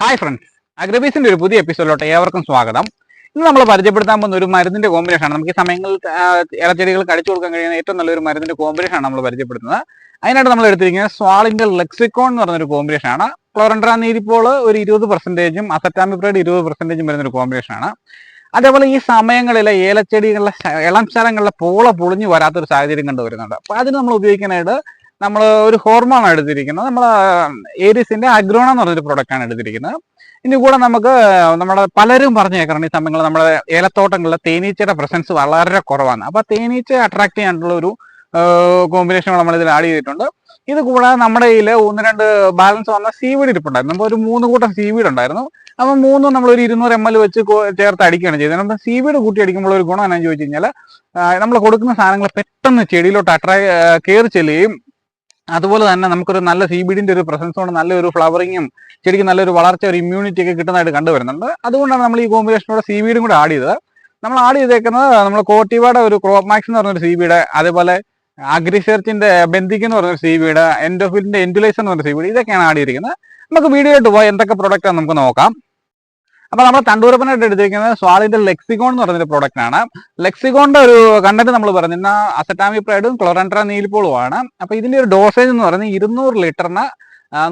Hi friends അഗ്രബീസിന്റെ ഒരു പുതിയ എപ്പിസോഡിലോട്ട് ഏവർക്കും സ്വാഗതം. ഇന്ന് നമ്മൾ പരിചയപ്പെടുത്താൻ പോകുന്ന ഒരു മരുന്നിന്റെ കോമ്പിനേഷൻ ആണ്. നമുക്ക് ഈ സമയങ്ങളിൽ ഇളച്ചെടികൾ കടിച്ചു കൊടുക്കാൻ കഴിയുന്ന ഏറ്റവും നല്ലൊരു മരുന്നിന്റെ കോമ്പിനേഷൻ ആണ് നമ്മൾ പരിചയപ്പെടുത്തുന്നത്. അതിനായിട്ട് നമ്മൾ എടുത്തിരിക്കുന്നത് സ്വാളിന്റെ ലെക്സിക്കോൺ എന്ന് പറഞ്ഞൊരു കോമ്പിനേഷൻ ആണ്. ക്ലോറൻഡ്രാ നീരിപ്പോൾ ഒരു ഇരുപത് പെർസെന്റേജും അസറ്റാമിപ്രൈഡ് ഇരുപത് പെർസെന്റേജും വരുന്ന ഒരു കോമ്പിനേഷൻ ആണ്. അതേപോലെ ഈ സമയങ്ങളിലെ ഏലച്ചെടികളിലെ ഇളം ശരങ്ങളിലെ പോള പൊളിഞ്ഞു വരാത്തൊരു സാഹചര്യം കണ്ടുവരുന്നുണ്ട്. അപ്പൊ അതിന് നമ്മൾ ഉപയോഗിക്കാനായിട്ട് നമ്മൾ ഒരു ഹോർമോൺ എടുത്തിരിക്കുന്നത്. നമ്മൾ ഏരിസിന്റെ അഗ്രോണ എന്ന് പറഞ്ഞൊരു പ്രൊഡക്റ്റ് ആണ് എടുത്തിരിക്കുന്നത്. ഇനി കൂടെ നമുക്ക് നമ്മുടെ പലരും പറഞ്ഞു കേൾക്കണം ഈ സമയങ്ങളിൽ നമ്മുടെ ഏലത്തോട്ടങ്ങളിൽ തേനീച്ചയുടെ പ്രസൻസ് വളരെ കുറവാണ്. അപ്പൊ തേനീച്ച അട്രാക്ട് ചെയ്യാനുള്ള ഒരു കോമ്പിനേഷൻ നമ്മൾ ഇതിൽ ആഡ് ചെയ്തിട്ടുണ്ട്. ഇത് കൂടാതെ നമ്മുടെ കയ്യിൽ ഒന്ന് രണ്ട് ബാലൻസ് വന്ന സീവീഡ് ഇരിപ്പുണ്ടായിരുന്നു. അപ്പോൾ ഒരു മൂന്ന് കൂട്ടം സീവീഡ് ഉണ്ടായിരുന്നു. അപ്പം മൂന്നും നമ്മൾ ഒരു ഇരുന്നൂറ് എം എൽ വെച്ച് ചേർത്ത് അടിക്കുകയാണ് ചെയ്തത്. നമ്മൾ സീവീഡ് കൂട്ടി അടിക്കുമ്പോൾ ഒരു ഗുണം എന്നാന്ന് ചോദിച്ചു കഴിഞ്ഞാൽ നമ്മൾ കൊടുക്കുന്ന സാധനങ്ങൾ പെട്ടെന്ന് ചെടിയിലോട്ട് അട്രാ കയറി ചെല്ലുകയും അതുപോലെ തന്നെ നമുക്കൊരു നല്ല സീബീഡിന്റെ ഒരു പ്രസൻസ് കൊണ്ട് നല്ലൊരു ഫ്ലവറിങ്ങും ചെടിക്ക് നല്ലൊരു വളർച്ച ഒരു ഇമ്മ്യൂണിറ്റി ഒക്കെ കിട്ടുന്നതായിട്ട് കണ്ടുവരുന്നുണ്ട്. അതുകൊണ്ടാണ് നമ്മൾ ഈ കോമ്പിനേഷനോടെ സീബീഡും കൂടെ ആഡ് ചെയ്തത്. നമ്മൾ ആഡ് ചെയ്തേക്കുന്നത് നമ്മൾ കോട്ടിവയുടെ ഒരു ക്രോപ്പ് മാക്സ് എന്ന് പറഞ്ഞൊരു സീബീഡ് അതേപോലെ അഗ്രിസെർച്ചിന്റെ ബന്ധിക്ക് എന്ന് പറഞ്ഞൊരു സീബീഡ് എൻഡോഫിലിന്റെ എൻഡുലൈസർ എന്ന് പറഞ്ഞ സീബീഡ് ഇതൊക്കെയാണ് ആഡ് ചെയ്തിരിക്കുന്നത്. നമുക്ക് വീഡിയോയിട്ട് പോയി എന്തൊക്കെ പ്രോഡക്റ്റ് ആണ് നമുക്ക് നോക്കാം. അപ്പൊ നമ്മൾ തണ്ടൂരപ്പനായിട്ട് എടുത്തിരിക്കുന്നത് സ്വാളിന്റെ ലെക്സിഗോൺ എന്ന് പറഞ്ഞൊരു പ്രോഡക്റ്റ് ആണ്. ലെക്സിഗോണിന്റെ ഒരു കണ്ടന്റ് നമ്മൾ പറഞ്ഞിരുന്ന അസറ്റാമി പ്രൈഡും ക്ലോറൻട്ര നീൽപോളും ആണ്. അപ്പൊ ഇതിന്റെ ഒരു ഡോസേജ് എന്ന് പറഞ്ഞാൽ ഇരുന്നൂറ് ലിറ്ററിന്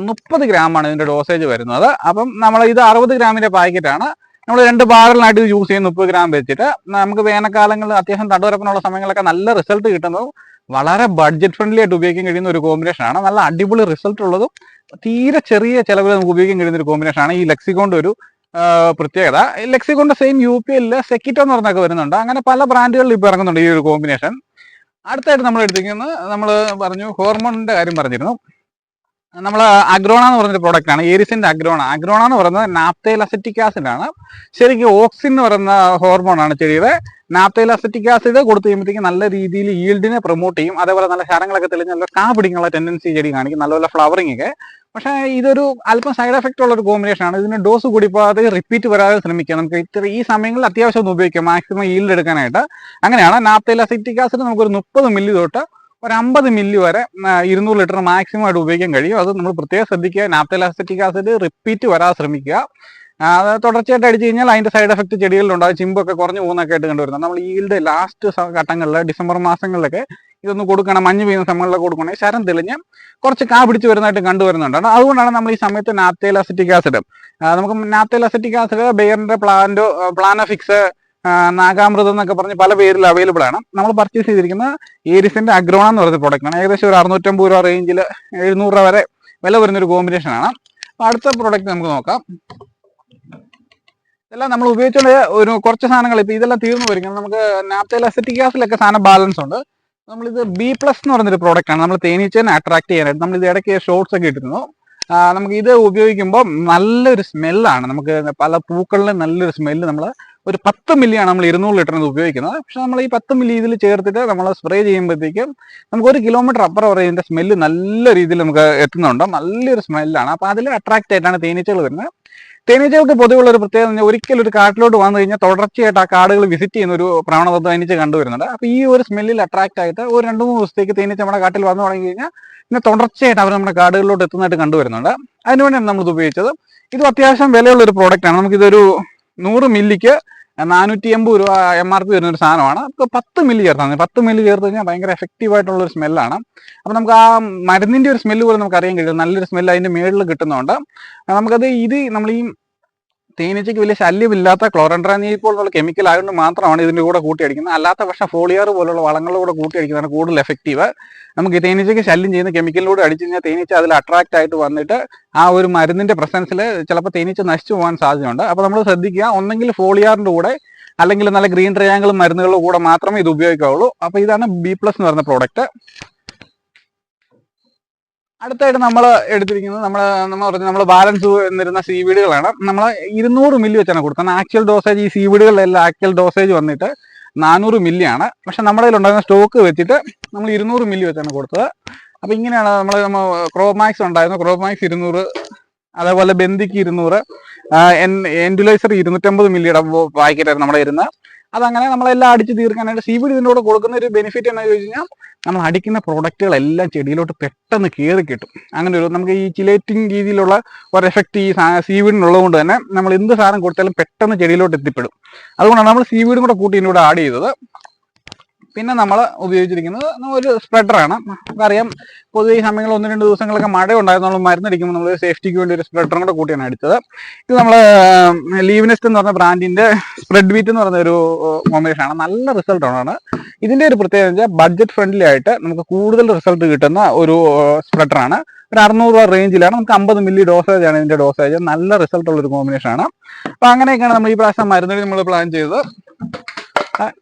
മുപ്പത് ഗ്രാം ആണ് ഇതിന്റെ ഡോസേജ് വരുന്നത്. അപ്പം നമ്മൾ ഇത് അറുപത് ഗ്രാമിന്റെ ആണ്. നമ്മൾ രണ്ട് ബാരലിനായിട്ട് യൂസ് ചെയ്യുന്ന മുപ്പത് ഗ്രാം വെച്ചിട്ട് നമുക്ക് വേനൽക്കാലങ്ങളിൽ അത്യാവശ്യം തണ്ടുവരപ്പനുള്ള സമയങ്ങളൊക്കെ നല്ല റിസൾട്ട് കിട്ടുന്നതും വളരെ ബഡ്ജറ്റ് ഫ്രണ്ട്ലി ആയിട്ട് ഉപയോഗിക്കാൻ കഴിയുന്ന ഒരു കോമ്പിനേഷൻ ആണ്. നല്ല അടിപൊളി റിസൾട്ട് ഉള്ളതും തീരെ ചെറിയ ചെലവിൽ നമുക്ക് ഉപയോഗിക്കാൻ കഴിയുന്ന ഒരു കോമ്പിനേഷൻ ആണ് ഈ ലെക്സിക്കോണ്ട് ഒരു പ്രത്യേകത. ലെക്സിക്കോണ്ട് സെയിം യു പി എല്ലിൽ സെക്കിറ്റോ എന്ന് പറഞ്ഞൊക്കെ വരുന്നുണ്ട്. അങ്ങനെ പല ബ്രാൻഡുകളിൽ ഇപ്പോൾ ഇറങ്ങുന്നുണ്ട് ഈ ഒരു കോമ്പിനേഷൻ അടുത്തായിട്ട് നമ്മൾ എടുത്തിരിക്കുന്നത് നമ്മൾ പറഞ്ഞു ഹോർമോണിന്റെ കാര്യം പറഞ്ഞിരുന്നു. നമ്മൾ അഗ്രോണ എന്ന് പറഞ്ഞൊരു പ്രോഡക്റ്റ് ആണ് ഏരിസിന്റെ അഗ്രോണ അഗ്രോണ എന്ന് പറയുന്നത് നാപ്തൈൽ അസറ്റിക് ആണ്. ശരിക്കും ഓക്സിൻ എന്ന് പറയുന്ന ഹോർമോൺ ആണ് ചെടിയുടെ. നാപ്തൈൽ അസറ്റിക് ആസിഡ് കൊടുത്തു കഴിയുമ്പോഴത്തേക്ക് നല്ല രീതിയിൽ ഈൽഡിനെ പ്രൊമോട്ട് ചെയ്യും. അതേപോലെ നല്ല ശരങ്ങളൊക്കെ തെളിഞ്ഞ് നല്ല കാ പിടിക്കാനുള്ള ടെൻഡൻസി ചെടി കാണിക്കും. നല്ലപോലെ ഫ്ലവറിംഗ് ഒക്കെ. പക്ഷേ ഇതൊരു അല്പം സൈഡ് എഫക്റ്റ് ഉള്ള ഒരു കോമ്പിനേഷൻ ആണ്. ഇതിന് ഡോസ് കൂടിപ്പോകാതെ റിപ്പീറ്റ് വരാതെ ശ്രമിക്കുക നമുക്ക് ഇത്ര ഈ സമയങ്ങളിൽ അത്യാവശ്യം ഒന്ന് ഉപയോഗിക്കാം. മാക്സിമം ഈൽഡ് എടുക്കാനായിട്ട്. അങ്ങനെയാണ് നാപ്തൈൽ അസറ്റിക് ആസിഡ് നമുക്കൊരു മുപ്പത് മില്ലി തൊട്ട് ഒരു അമ്പത് മില്ലി വരെ ഇരുന്നൂറ് ലിറ്റർ മാക്സിമം ആയിട്ട് ഉപയോഗിക്കാൻ കഴിയും. അത് നമ്മൾ പ്രത്യേകം ശ്രദ്ധിക്കുക. നാപ്തൽ അസറ്റിക് ആസിഡ് റിപ്പീറ്റ് വരാതെ ശ്രമിക്കുക. അത് തുടർച്ചയായിട്ട് അടിച്ചു കഴിഞ്ഞാൽ അതിന്റെ സൈഡ് എഫക്ട് അത് ചിമ്പൊക്കെ കുറഞ്ഞു പോകുന്നൊക്കെ ആയിട്ട് കണ്ടുവരുന്നത് നമ്മൾ ഈൽഡ് ലാസ്റ്റ് ഘട്ടങ്ങളിൽ ഡിസംബർ മാസങ്ങളിലൊക്കെ ഇതൊന്ന് കൊടുക്കണം മഞ്ഞ് പെയ്യുന്ന സമയങ്ങളിലൊക്കെ കൊടുക്കണേ ശരം തെളിഞ്ഞ് കുറച്ച് കാ പിടിച്ച് വരുന്നതായിട്ട് കണ്ടുവരുന്നുണ്ട് അതുകൊണ്ടാണ് നമ്മൾ ഈ സമയത്ത് നാത്തേൽ അസറ്റിക് ആസിഡ് നമുക്ക് നാത്തേൽ അസറ്റിക് ആസിഡ് ബെയറിന്റെ പ്ലാന്റോ പ്ലാനഫിക്സ് നാഗാമൃതം എന്നൊക്കെ പറഞ്ഞ് പല പേരിൽ അവൈലബിൾ ആണ്. നമ്മൾ പർച്ചേസ് ചെയ്തിരിക്കുന്ന ഏരിസിന്റെ അഗ്രോണ എന്ന് പറയുന്ന പ്രോഡക്റ്റ് ആണ്. ഏകദേശം ഒരു അറുന്നൂറ്റമ്പത് രൂപ റേഞ്ചിൽ എഴുന്നൂറ് രൂപ വരെ വില വരുന്ന ഒരു കോമ്പിനേഷൻ ആണ്. അടുത്ത പ്രോഡക്റ്റ് നമുക്ക് നോക്കാം. ഇതെല്ലാം നമ്മൾ ഉപയോഗിച്ചുകൊണ്ട് ഒരു കുറച്ച് സാധനങ്ങൾ ഇപ്പൊ ഇതെല്ലാം തീർന്നു പോയിരിക്കുന്നത് നമുക്ക് നാപ്തയിൽ അസറ്റിക് ആസിലൊക്കെ സാധനം ബാലൻസ് ഉണ്ട്. നമ്മളിത് ബി പ്ലസ് എന്ന് പറയുന്നൊരു പ്രോഡക്റ്റ് ആണ്. നമ്മൾ തേനീച്ചേനെ അട്രാക്ട് ചെയ്യാനായിട്ട് നമ്മൾ ഇത് ഇടയ്ക്ക് ഷോർട്സ് ഒക്കെ ഇട്ടിരുന്നു. നമുക്ക് ഇത് ഉപയോഗിക്കുമ്പോൾ നല്ലൊരു സ്മെല്ലാണ് നമുക്ക് പല പൂക്കളിലും നല്ലൊരു സ്മെല്ല് നമ്മൾ ഒരു പത്ത് മില്ലിയാണ് നമ്മൾ ഇരുന്നൂറ് ലിറ്ററിന് ഉപയോഗിക്കുന്നത്. പക്ഷെ നമ്മൾ ഈ പത്ത് മില്ലി ഇതിൽ ചേർത്തിട്ട് നമ്മൾ സ്പ്രേ ചെയ്യുമ്പോഴത്തേക്കും നമുക്ക് ഒരു കിലോമീറ്റർ അപ്പുറം വരെ ഇതിന്റെ സ്മെല്ല് നല്ല രീതിയിൽ നമുക്ക് എത്തുന്നുണ്ട്. നല്ലൊരു സ്മെല്ലാണ് അപ്പോൾ അതിൽ അട്രാക്റ്റ് ആയിട്ടാണ് തേനീച്ചകൾ വരുന്നത്. തേനീച്ചകൾക്ക് പൊതുവെയുള്ള ഒരു പ്രത്യേകത പറഞ്ഞാൽ ഒരിക്കലും ഒരു കാട്ടിലോട്ട് വന്നു കഴിഞ്ഞാൽ തുടർച്ചയായിട്ട് ആ കാടുകൾ വിസിറ്റ് ചെയ്യുന്ന ഒരു പ്രവണത തേനീച്ച കണ്ടുവരുന്നുണ്ട്. അപ്പൊ ഈ ഒരു സ്മെല്ലിൽ അട്രാക്ട് ആയിട്ട് ഒരു രണ്ട് മൂന്ന് ദിവസത്തേക്ക് തേനീച്ച നമ്മുടെ കാട്ടിൽ വന്നു തുടങ്ങി കഴിഞ്ഞാൽ പിന്നെ തുടർച്ചയായിട്ട് അവർ നമ്മുടെ കാടുകളിലോട്ട് എത്തുന്നതായിട്ട് കണ്ടുവരുന്നുണ്ട്. അതിനുവേണ്ടിയാണ് നമ്മൾ ഇത് ഉപയോഗിച്ചത്. ഇത് അത്യാവശ്യം വിലയുള്ള ഒരു പ്രോഡക്റ്റ് ആണ്. നമുക്കിതൊരു നൂറ് മില്ലിക്ക് നാനൂറ്റി എൺപത് രൂപ എം ആർ പി വരുന്ന ഒരു സാധനമാണ്. നമുക്ക് പത്ത് മില്ലി ചേർത്താൽ പത്ത് മില്ലി ചേർത്ത് കഴിഞ്ഞാൽ ഭയങ്കര എഫക്റ്റീവ് ആയിട്ടുള്ള ഒരു സ്മെല്ലാണ് അപ്പൊ നമുക്ക് ആ മരുന്നിന്റെ ഒരു സ്മെല്ല് പോലും നമുക്ക് അറിയാൻ കഴിയും നല്ലൊരു സ്മെല്ല് അതിന്റെ മേളിൽ കിട്ടുന്നുണ്ട് നമുക്കത് ഇത് നമ്മൾ ഈ തേനീച്ചയ്ക്ക് വലിയ ശല്യമില്ലാത്ത ക്ലോറൻട്രാനീപ്പോൾ എന്നുള്ള കെമിക്കൽ ആയതുകൊണ്ട് മാത്രമാണ് ഇതിന്റെ കൂടെ കൂട്ടി അടിക്കുന്നത് അല്ലാത്ത പക്ഷേ ഫോളിയാർ പോലുള്ള വളങ്ങളുടെ കൂടെ കൂട്ടി അടിക്കുന്നതാണ് കൂടുതൽ എഫക്റ്റീവ് നമുക്ക് തേനീച്ചയ്ക്ക് ശല്യം ചെയ്യുന്ന കെമിക്കലിലൂടെ അടിച്ചു കഴിഞ്ഞാൽ തേനീച്ച അതിൽ അട്രാക്ട് ആയിട്ട് വന്നിട്ട് ആ ഒരു മരുന്നിന്റെ പ്രസൻസിൽ ചിലപ്പോൾ തേനീച്ച നശിച്ചു പോകാൻ സാധ്യതയുണ്ട്. അപ്പോൾ നമ്മൾ ശ്രദ്ധിക്കുക ഒന്നെങ്കിൽ ഫോളിയാറിന്റെ കൂടെ അല്ലെങ്കിൽ നല്ല ഗ്രീൻ ട്രയാങ്കിൾ മരുന്നുകളുടെ കൂടെ മാത്രമേ ഇത് ഉപയോഗിക്കാവുള്ളൂ. അപ്പോൾ ഇതാണ് ബി പ്ലസ് എന്ന് പറയുന്ന പ്രോഡക്റ്റ് അടുത്തായിട്ട് നമ്മൾ എടുത്തിരിക്കുന്നത് നമ്മൾ നമ്മൾ പറഞ്ഞ നമ്മൾ ബാലൻസ് എന്നിരുന്ന സീവീഡുകളാണ് നമ്മൾ ഇരുന്നൂറ് മില്ലി വെച്ചാണ് കൊടുക്കുന്നത്. ആക്ച്വൽ ഡോസേജ് ഈ സീവീഡുകളിലെല്ലാം ആക്ച്വൽ ഡോസേജ് വന്നിട്ട് നാനൂറ് മില്ലിയാണ് പക്ഷെ നമ്മുടെ കയ്യിൽ ഉണ്ടായിരുന്ന സ്റ്റോക്ക് വെച്ചിട്ട് നമ്മൾ ഇരുന്നൂറ് മില്ലി വെച്ചാണ് കൊടുത്തത്. അപ്പോൾ ഇങ്ങനെയാണ് നമ്മൾ ക്രോമാക്സ് ഉണ്ടായിരുന്നു. ക്രോമാക്സ് ഇരുന്നൂറ് അതേപോലെ ബന്ദിക്ക് ഇരുന്നൂറ് എൻഡുലൈസർ ഇരുന്നൂറ്റമ്പത് മില്ലിയുടെ പാക്കറ്റായിരുന്നു നമ്മുടെ ഇരുന്ന് അതങ്ങനെ നമ്മളെല്ലാം അടിച്ച് തീർക്കാനായിട്ട് സി ഇതിന്റെ കൂടെ കൊടുക്കുന്ന ഒരു ബെനിഫിറ്റ് എന്ന് ചോദിച്ചു കഴിഞ്ഞാൽ നമ്മൾ അടിക്കുന്ന പ്രോഡക്റ്റുകളെല്ലാം ചെടിയിലോട്ട് പെട്ടെന്ന് കയറി കിട്ടും. അങ്ങനെ ഒരു നമുക്ക് ഈ ചിലേറ്റിംഗ് രീതിയിലുള്ള ഒരു എഫക്റ്റ് ഈ സീവീഡിനുള്ളത് കൊണ്ട് തന്നെ നമ്മൾ എന്ത് സാധനം കൊടുത്താലും പെട്ടെന്ന് ചെടിയിലോട്ട് എത്തിപ്പെടും. അതുകൊണ്ടാണ് നമ്മൾ സീവീഡും കൂടെ കൂട്ടി ഇതിന്റെ കൂടെ ആഡ് ചെയ്തത്. പിന്നെ നമ്മൾ ഉപയോഗിച്ചിരിക്കുന്നത് ഒരു സ്പ്രെഡറാണ് നമുക്കറിയാം പൊതുവെ ഈ സമയങ്ങളിൽ ഒന്ന് രണ്ട് ദിവസങ്ങളൊക്കെ മഴ ഉണ്ടായിരുന്നു നമ്മൾ മരുന്നടിക്കുമ്പോൾ നമ്മൾ സേഫ്റ്റിക്ക് വേണ്ടി ഒരു സ്പ്രെഡറും കൂടെ കൂട്ടിയാണ് അടിച്ചത്. ഇത് നമ്മൾ ലീവിനെസ്റ്റ് എന്ന് പറഞ്ഞ ബ്രാൻഡിന്റെ സ്പ്രെഡ് വീറ്റ് എന്ന് പറഞ്ഞ ഒരു കോമ്പിനേഷൻ ആണ്. നല്ല റിസൾട്ട് ആണ്. ഇതിന്റെ ഒരു പ്രത്യേകത വെച്ചാൽ ബഡ്ജറ്റ് ഫ്രണ്ട്ലി ആയിട്ട് നമുക്ക് കൂടുതൽ റിസൾട്ട് കിട്ടുന്ന ഒരു സ്പ്രെഡറാണ് ഒരു അറുന്നൂറ് രൂപ റേഞ്ചിലാണ് നമുക്ക് അമ്പത് മില്ലി ഡോസേജ് ആണ് ഇതിന്റെ ഡോസേജ് നല്ല റിസൾട്ട് ഉള്ള ഒരു കോമ്പിനേഷൻ ആണ്. അപ്പൊ അങ്ങനെയൊക്കെയാണ് നമ്മൾ ഈ പ്രാവശ്യം മരുന്നടി നമ്മൾ പ്ലാൻ ചെയ്തത്.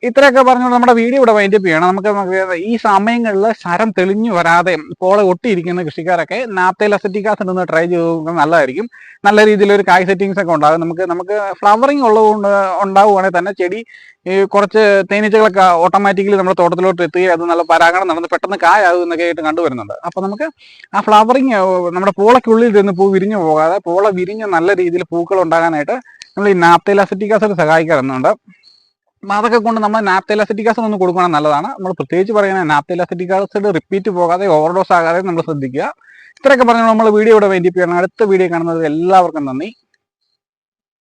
ഇത്രയൊക്കെ പറഞ്ഞുകൊണ്ട് നമ്മുടെ വീഡിയോ ഇവിടെ വൈൻഡപ്പ് ചെയ്യണം. നമുക്ക് ഈ സമയങ്ങളിൽ ശരം തെളിഞ്ഞു വരാതെ പോളെ ഒട്ടിയിരിക്കുന്ന കൃഷിക്കാരൊക്കെ നാപ്തയിൽ അസറ്റിക് ആസിഡ് ഒന്ന് ട്രൈ ചെയ്ത് നോക്കുന്നത് നല്ലതായിരിക്കും. നല്ല രീതിയിൽ ഒരു കായ് സെറ്റിങ്സ് ഒക്കെ ഉണ്ടാകും നമുക്ക് നമുക്ക് ഫ്ലവറിങ് ഉള്ളതുകൊണ്ട് ഉണ്ടാവുകയാണെങ്കിൽ തന്നെ ചെടി കുറച്ച് തേനീച്ചകളൊക്കെ ഓട്ടോമാറ്റിക്കലി നമ്മുടെ തോട്ടത്തിലോട്ട് എത്തുകയും അത് നല്ല പരാഗണം നടന്ന് പെട്ടെന്ന് കായാകും എന്നൊക്കെ ആയിട്ട് കണ്ടുവരുന്നുണ്ട്. അപ്പോൾ നമുക്ക് ആ ഫ്ലവറിങ് നമ്മുടെ പോളയ്ക്കുള്ളിൽ നിന്ന് പൂ വിരിഞ്ഞു പോകാതെ പോള വിരിഞ്ഞ് നല്ല രീതിയിൽ പൂക്കൾ ഉണ്ടാകാനായിട്ട് നമ്മൾ ഈ നാപ്തയിൽ അസറ്റിക് ആസിഡ് സഹായിക്കാറുണ്ട്. അതൊക്കെ കൊണ്ട് നമ്മൾ നാപ്തലാസിറ്റിക് ആസിഡ് ഒന്ന് കൊടുക്കണം നല്ലതാണ്. നമ്മൾ പ്രത്യേകിച്ച് പറയുന്നത് നാപ്തലാസിറ്റിക് ആസിഡ് റിപ്പീറ്റ് പോകാതെ ഓവർഡോസ് ആകാതെ നമ്മൾ ശ്രദ്ധിക്കുക. ഇത്രയൊക്കെ പറഞ്ഞു നമ്മൾ വീഡിയോ ഇവിടെ വേണ്ടി അടുത്ത വീഡിയോ കാണുന്നത് എല്ലാവർക്കും നന്ദി.